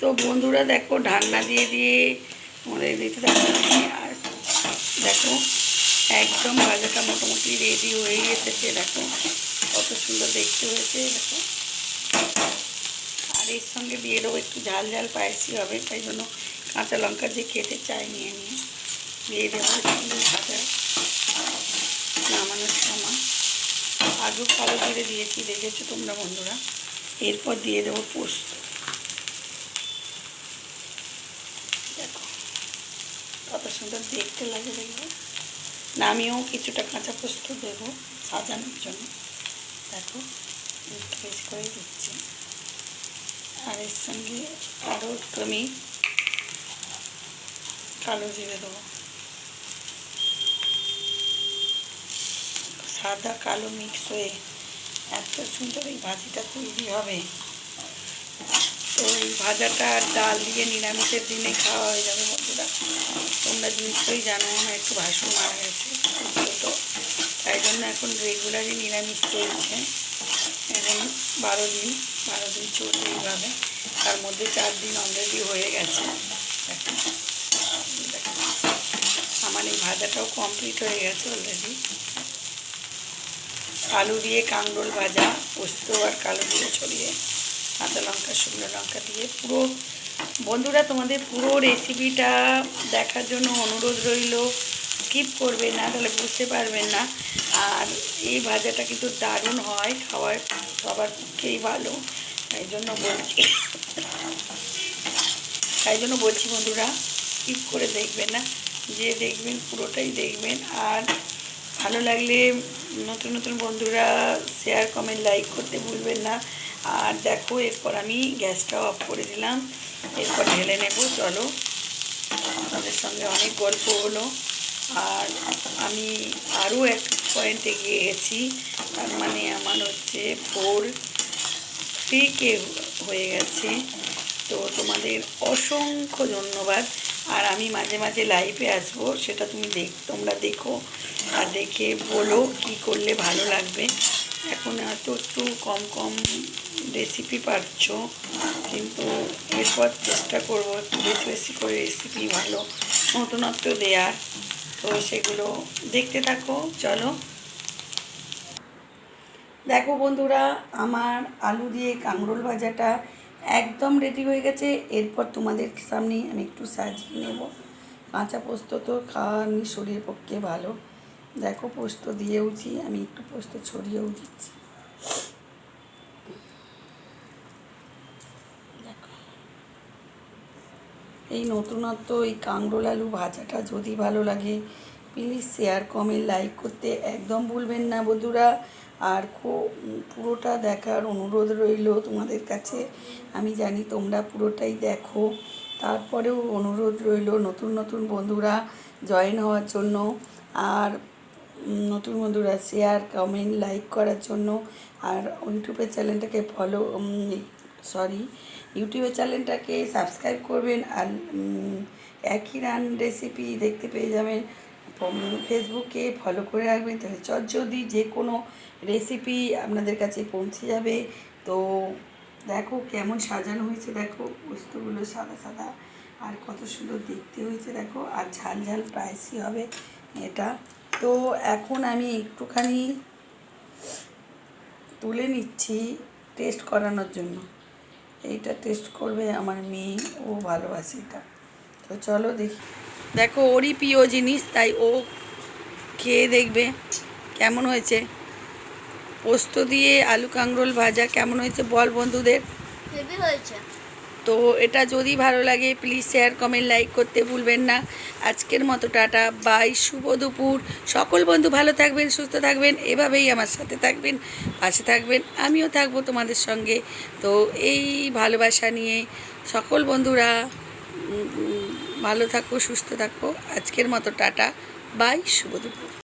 তো বন্ধুরা দেখো, ঢাকনা দিয়ে দিয়ে আমাদের দিতে আর দেখো, একদম ভাজাটা মোটামুটি রেডি হয়ে এসেছে। দেখো, কত সুন্দর দেখতে হয়েছে, দেখো। আর এর সঙ্গে দিয়ে দেবো একটু ঝাল ঝাল পায়েসি হবে, তাই জন্য কাঁচা লঙ্কা যে খেতে চাই নিয়ে আমি দিয়ে দেবো নামানোর সময়। আগেও কালো জিরে দিয়েছি, দেখেছ তোমরা বন্ধুরা? এরপর দিয়ে দেবো পোস্ত দেখো কত সুন্দর দেখতে লাগে দেখব। নামিয়েও কিছুটা কাঁচা পোস্ত দেবো সাজানোর জন্য। দেখো, একটু বেশি করে দিচ্ছি। আর এর সঙ্গে আরও একটু আমি কালো জিরে দেবো। সাদা কালো মিক্স হয়ে এত সুন্দর এই ভাজিটা তৈরি হবে। তো এই ভাজাটা আর ডাল দিয়ে নিরামিষের দিনে খাওয়া হয়ে যাবে বন্ধুরা। তোমরা নিশ্চয়ই জানো, আমার একটু ভাসুর মারা গেছে তো তাই জন্য এখন রেগুলারই নিরামিষ চলছে। এখন বারো দিন বারো দিন চলবে এইভাবে। তার মধ্যে চার দিন অলরেডি হয়ে গেছে। আমার এই ভাজাটাও কমপ্লিট হয়ে গেছে অলরেডি আলু দিয়ে কাঁকরোল ভাজা, পোস্ত আর কালো দিয়ে ছড়িয়ে। কাঁচা লঙ্কা, শুকনো লঙ্কা দিয়ে পুরো। বন্ধুরা, তোমাদের পুরো রেসিপিটা দেখার জন্য অনুরোধ রইল। স্কিপ করবে না, তাহলে বুঝতে পারবেন না। আর এই ভাজাটা কিন্তু দারুণ হয়, খাওয়ার সবার পক্ষেই ভালো। তাই জন্য বলছি, তাই জন্য বলছি বন্ধুরা স্কিপ করে দেখবেন না। যে দেখবেন, পুরোটাই দেখবেন। আর ভালো লাগলে নতুন নতুন বন্ধুরা শেয়ার কমেন্ট লাইক করতে ভুলবেন না। আর দেখো, এরপর আমি গ্যাসটা অফ করে দিলাম। এরপর ঢেলে নেব, চলো। আপনাদের সঙ্গে অনেক গল্প হলো। আর আমি আরও এক পয়েন্টে গিয়ে গেছি তার মানে আমার হচ্ছে ফোর থ্রি কে হয়ে গেছে। তো তোমাদের অসংখ্য ধন্যবাদ। আর আমি মাঝে মাঝে লাইভে আসব, সেটা তুমি দেখ, তোমরা দেখো আর দেখে বলো কি করলে ভালো লাগবে। এখন এত একটু কম কম রেসিপি পাচ্ছ কিন্তু এরপর চেষ্টা করব বেশি বেশি করে রেসিপি ভালো, নতুনত্ব দেওয়ার তো সেগুলো দেখতে থাকো, চলো। দেখো বন্ধুরা, আমার আলু দিয়ে কাঁকরোল ভাজাটা একদম রেডি হয়ে গেছে। এরপর তোমাদের সামনে আমি একটু সাজিয়ে নেব। কাঁচা পোস্ত তো খাওয়া এমনি শরীরের পক্ষে ভালো। দেখো পোস্ত দিয়েওছি, আমি একটু পোস্ত ছড়িয়েও দিচ্ছি। এই নতুনত্ব, এই কাঁকরোল আলু ভাজাটা যদি ভালো লাগে প্লিজ শেয়ার কমেন্ট লাইক করতে একদম ভুলবেন না বন্ধুরা। আর খুব পুরোটা দেখার অনুরোধ রইল তোমাদের কাছে। আমি জানি তোমরা পুরোটাই দেখো। তারপরেও অনুরোধ রইল নতুন নতুন বন্ধুরা জয়েন হওয়ার জন্য। আর নতুন বন্ধুরা শেয়ার কমেন্ট লাইক করার জন্য। আর ইউটিউবের চ্যানেলটাকে ফলো সরি, ইউটিউবের চ্যানেলটাকে সাবস্ক্রাইব করবেন আর একই রান রেসিপি দেখতে পেয়ে যাবেন। ফেসবুকে ফলো করে রাখবেন, তাহলে চট যদি যে কোনো রেসিপি আপনাদের কাছে পৌঁছে যাবে। তো দেখো কেমন সাজানো হয়েছে, দেখো বস্তুগুলো সাদা সাদা আর কত সুন্দর দেখতে হয়েছে, দেখো। আর ঝাল ঝাল প্রাইসই হবে এটা। তো এখন আমি একটুখানি তুলে নিচ্ছি টেস্ট করানোর জন্য। এইটা টেস্ট করবে আমার মেয়ে, ও ভালোবাসে এটা। তো চলো দেখি। দেখো, ওরই প্রিয় জিনিস, তাই ও খেয়ে দেখবে কেমন হয়েছে। পোস্ত দিয়ে আলু কাঁকরোল ভাজা কেমন হয়েছে বল বন্ধুদের? হয়েছে। তো এটা যদি ভালো লাগে প্লিজ শেয়ার কমেন্ট লাইক করতে ভুলবেন না। আজকের মতো টাটা বাই শুভ দুপুর। সকল বন্ধু ভালো থাকবেন, সুস্থ থাকবেন, এভাবেই আমার সাথে থাকবেন, পাশে থাকবেন, আমিও থাকব তোমাদের সঙ্গে। তো এই ভালোবাসা নিয়ে সকল বন্ধুরা ভালো থাকো, সুস্থ থাকো। আজকের মতো টাটা বাই শুভ দুপুর।